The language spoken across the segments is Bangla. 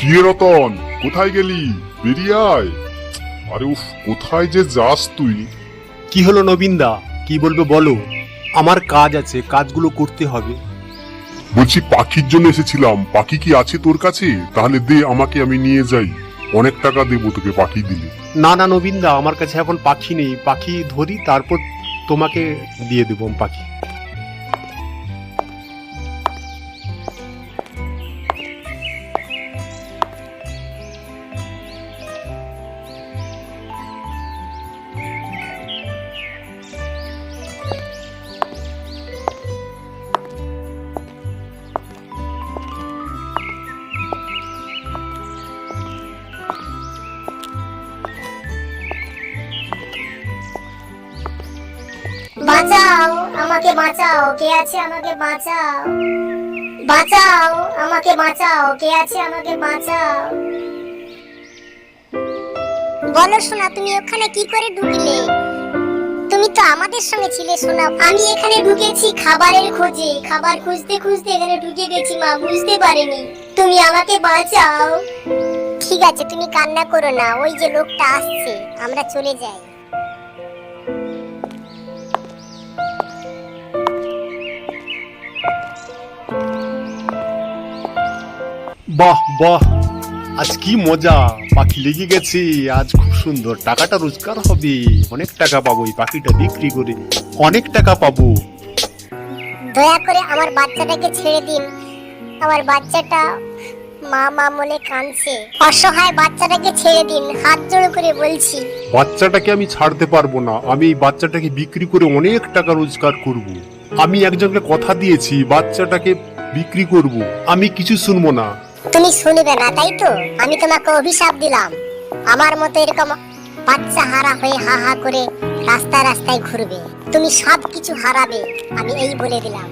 কি রতন কোথায় গেলি? বেরিয়ে আয়। আরে উফ কোথায় যে যাস তুই? কি হলো নবীনদা? কি বলবে বলো? আমার কাজ আছে কাজগুলো করতে হবে। বলছি পাখির জন্য এসেছিলাম। পাখি কি আছে তোর কাছে? তাহলে দে আমাকে আমি নিয়ে যাই। অনেক টাকা দেবো তোকে পাখি দিলে না না নবীনদা আমার কাছে এখন পাখি নেই। পাখি ধরি তারপর তোমাকে দিয়ে দেবো পাখি। বাঁচাও, আমাকে বাঁচাও, কে আছে আমাকে বাঁচাও? বাঁচাও, আমাকে বাঁচাও, কে আছে আমাকে বাঁচাও? বলো সোনা, তুমি ওখানে কি করে ঢুকলে? তুমি তো আমাদের সঙ্গে ছিলে সোনা। আমি এখানে ঢুকেছি খাবারের খোঁজে। খাবার খুঁজতে খুঁজতে এখানে ঢুকে গেছি, মা, বুঝতে পারিনি। তুমি আমাকে বাঁচাও। ঠিক আছে, তুমি কান্না করো না, ওই যে লোকটা আসছে, আমরা চলে যাই। বাহ বাহ। আজ কি মজা। পাখি লেগে গেছে। আজ খুব সুন্দর। টাকাটা রোজগার হবে। অনেক টাকা পাবো এই পাখিটা বিক্রি করে। অনেক টাকা পাবো। দয়া করে আমার বাচ্চাটাকে ছেড়ে দিন। আমার বাচ্চাটা মা মা বলে কাঁদছে। অসহায় বাচ্চাটাকে ছেড়ে দিন। হাত জোড় করে বলছি। বাচ্চাটাকে আমি ছাড়তে পারব না। আমি এই বাচ্চাটাকে বিক্রি করে অনেক টাকা রোজগার করব। আমি একজনকে কথা দিয়েছি বাচ্চাটাকে বিক্রি করব। আমি কিছু শুনব না। তুমি শুনবে না, তাই তো? আমি তোমাকে অভিশাপ দিলাম। আমার মতো এরকম বাচ্চা হারা হয়ে হা হা করে রাস্তায় রাস্তায় ঘুরবে। তুমি সব কিছু হারাবে, আমি এই বলে দিলাম।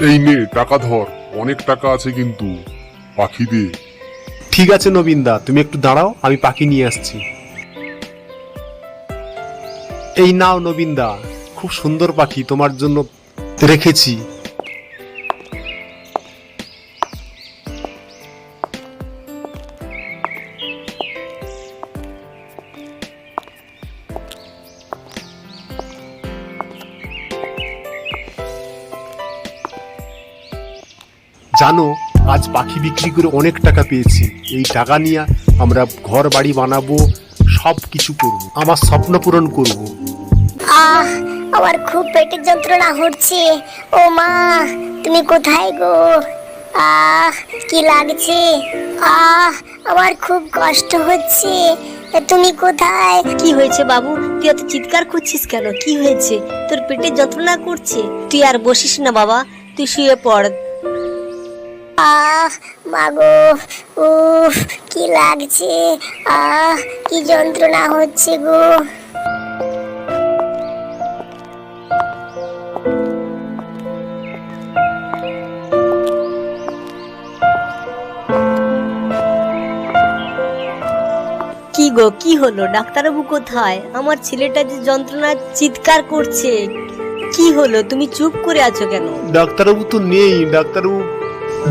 এই নে, টাকা ধর। অনেক টাকা আছে কিন্তু। পাখি দে ঠিক আছে নবীনদা, তুমি একটু দাঁড়াও, আমি পাখি নিয়ে আসছি। এই নাও নবীনদা, খুব সুন্দর পাখি তোমার জন্য রেখেছি। জানো আজ পাখি বিক্রি করে অনেক টাকা পেয়েছি। এই টাকা নিয়ে আমরা ঘর বাড়ি বানাবো সব কিছু করব আমার স্বপ্ন পূরণ করব। আহ আমার খুব পেটের যন্ত্রণা হচ্ছে। ও মা তুমি কোথায় গো? আহ কি লাগছে? আহ আমার খুব কষ্ট হচ্ছে। তুমি কোথায়? কি হয়েছে বাবু? তুই এত চিৎকার করছিস কেন? কি হয়েছে? তোর পেটে যন্ত্রণা করছে। তুই আর বসিস না বাবা। তুই শুয়ে পড়। আহ মাগো উফ কি লাগছে? আহ কি যন্ত্রণা হচ্ছে গো। কি গো কি হলো? ডাক্তারবাবু কোথায়? আমার ছেলেটা যে যন্ত্রণা চিৎকার করছে কি হলো? তুমি চুপ করে আছো কেন? ডাক্তারবাবু তো নেই ডাক্তারবাবু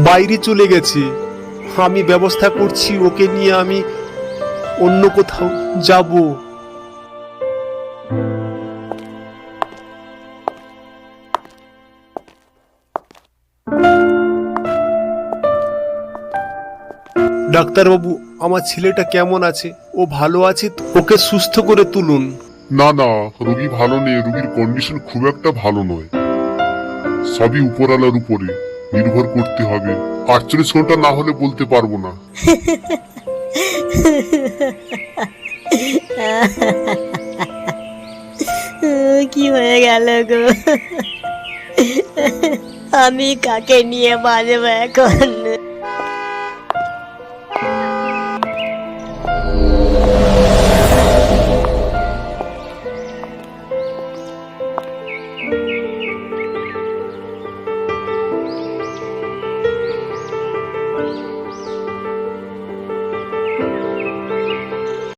বাইরে চলে গেছে। আমি ব্যবস্থা করছি, ওকে নিয়ে আমি অন্য কোথাও যাব। ডাক্তারবাবু, আমার ছেলেটা কেমন আছে? ও ভালো আছে ওকে সুস্থ করে তুলুন। না না, রোগী ভালো নেই। রোগীর কন্ডিশন খুব একটা ভালো নয়। সবই উপরালার উপরে। নির্ভর করতে হবে। আটচল্লিশ ঘণ্টা না হলে বলতে পারব না। কি হয়ে গেল গো? আমি কাকে নিয়ে বাজবো এখন?